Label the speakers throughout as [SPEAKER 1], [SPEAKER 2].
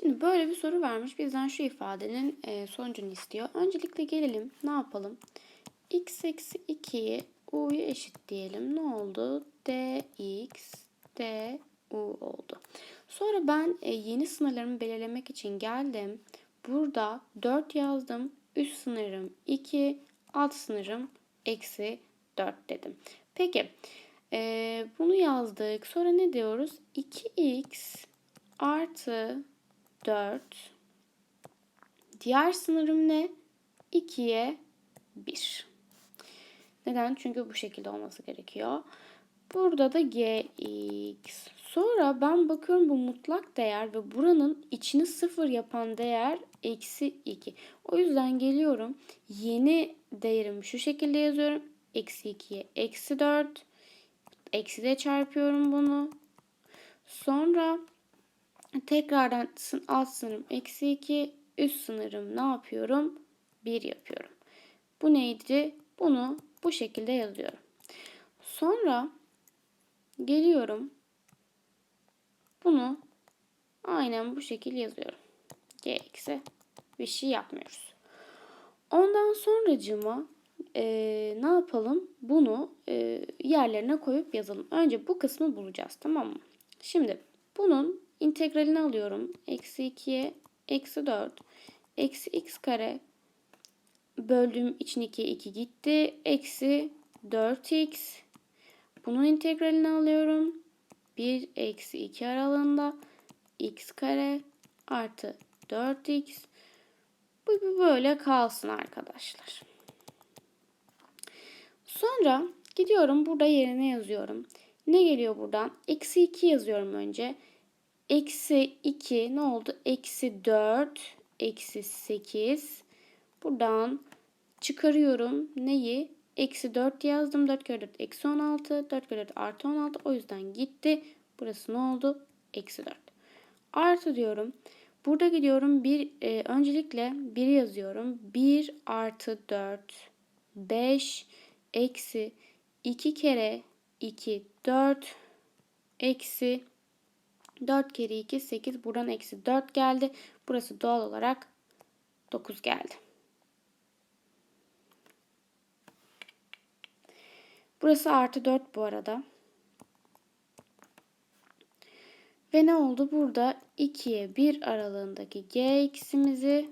[SPEAKER 1] Şimdi böyle bir soru vermiş. Bizden şu ifadenin e, sonucunu istiyor. Öncelikle gelelim. Ne yapalım? x eksi 2'yi u'ya eşit diyelim. Ne oldu? dx du oldu. Sonra ben e, yeni sınırlarımı belirlemek için geldim. Burada 4 yazdım. Üst sınırım 2, alt sınırım eksi 4 dedim. Peki e, bunu yazdık. Sonra ne diyoruz? 2x artı 4. Diğer sınırım ne? 2'ye 1. Neden? Çünkü bu şekilde olması gerekiyor. Burada da gx. Sonra ben bakıyorum bu mutlak değer ve buranın içini sıfır yapan değer eksi 2. O yüzden geliyorum. Yeni değerimi şu şekilde yazıyorum. Eksi 2'ye eksi 4. Eksi de çarpıyorum bunu. Sonra tekrardan alt sınırım eksi 2. Üst sınırım ne yapıyorum? 1 yapıyorum. Bu neydi? Bunu bu şekilde yazıyorum. Sonra geliyorum. Bunu aynen bu şekilde yazıyorum. G eksi bir şey yapmıyoruz. Ondan sonracıma e, ne yapalım? Bunu e, yerlerine koyup yazalım. Önce bu kısmı bulacağız tamam mı? Şimdi bunun integralini alıyorum. Eksi 2'ye eksi 4. Eksi x kare böldüğüm için 2 2 gitti. Eksi 4x. Bunun integralini alıyorum. 1 eksi 2 aralığında x kare artı 4x. Bu böyle kalsın arkadaşlar. Sonra gidiyorum burada yerine yazıyorum. Ne geliyor buradan? Eksi 2 yazıyorum önce. Eksi 2 ne oldu? Eksi 4 eksi 8. Buradan çıkarıyorum. Neyi? Eksi 4 yazdım. 4 kere 4 eksi 16. 4 kere 4 artı 16. O yüzden gitti. Burası ne oldu? Eksi 4. Artı diyorum. Burada gidiyorum. Bir, e, öncelikle 1 yazıyorum. 1 artı 4. 5 eksi 2 kere 2 4 eksi 4 kere 2 8 buradan eksi 4 geldi. Burası doğal olarak 9 geldi. Burası artı 4 bu arada. Ve ne oldu? Burada 2'ye 1 aralığındaki gx'imizi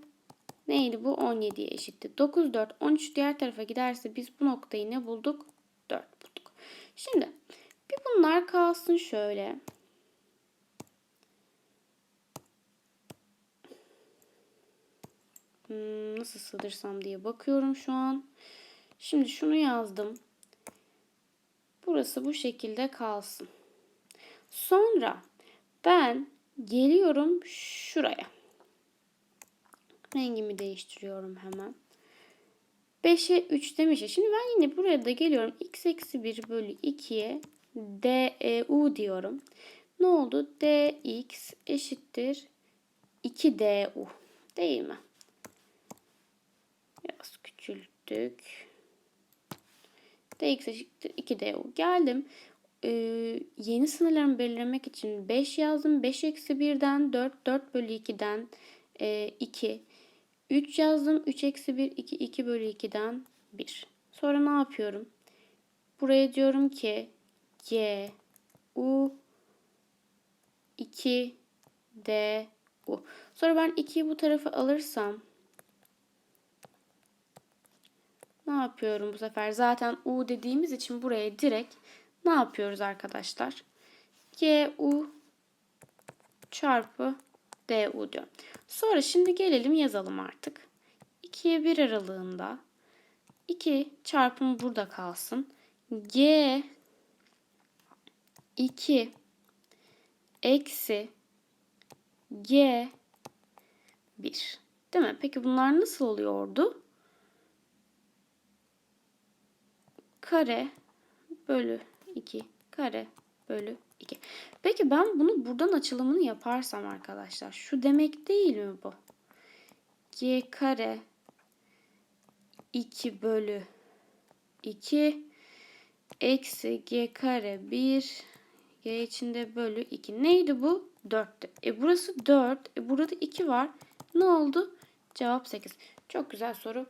[SPEAKER 1] neydi bu? 17'ye eşitti. 9, 4, 13 diğer tarafa giderse biz bu noktayı ne bulduk? 4 bulduk. Şimdi bir bunlar kalsın şöyle. Hmm, nasıl sığdırsam diye bakıyorum şu an. Şimdi şunu yazdım. Burası bu şekilde kalsın. Sonra ben geliyorum şuraya. Rengimi değiştiriyorum hemen. 5'e 3 demiş. Şimdi ben yine buraya da geliyorum. x eksi 1 bölü 2'ye du diyorum. Ne oldu? dx eşittir 2du. Değil mi? Küçülttük dx eşittir 2du. Geldim. Ee, yeni sınırlarımı belirlemek için 5 yazdım. 5 eksi 1'den 4, 4 bölü 2'den e, 2. 3 yazdım. 3 eksi 1, 2, 2 bölü 2'den 1. Sonra ne yapıyorum? Buraya diyorum ki g u 2 d u. Sonra ben 2'yi bu tarafa alırsam ne yapıyorum bu sefer? Zaten U dediğimiz için buraya direkt ne yapıyoruz arkadaşlar? G U çarpı D U diyor. Sonra şimdi gelelim yazalım artık. 2'ye 1 aralığında 2 çarpım burada kalsın. G 2 eksi G 1. Değil mi? Peki bunlar nasıl oluyordu? Kare bölü 2 kare bölü 2. Peki ben bunu buradan açılımını yaparsam arkadaşlar şu demek değil mi bu? g kare 2 bölü 2 eksi g kare 1 g içinde bölü 2 neydi bu? 4'tü. E burası 4. E burada 2 var. Ne oldu? Cevap 8. Çok güzel soru.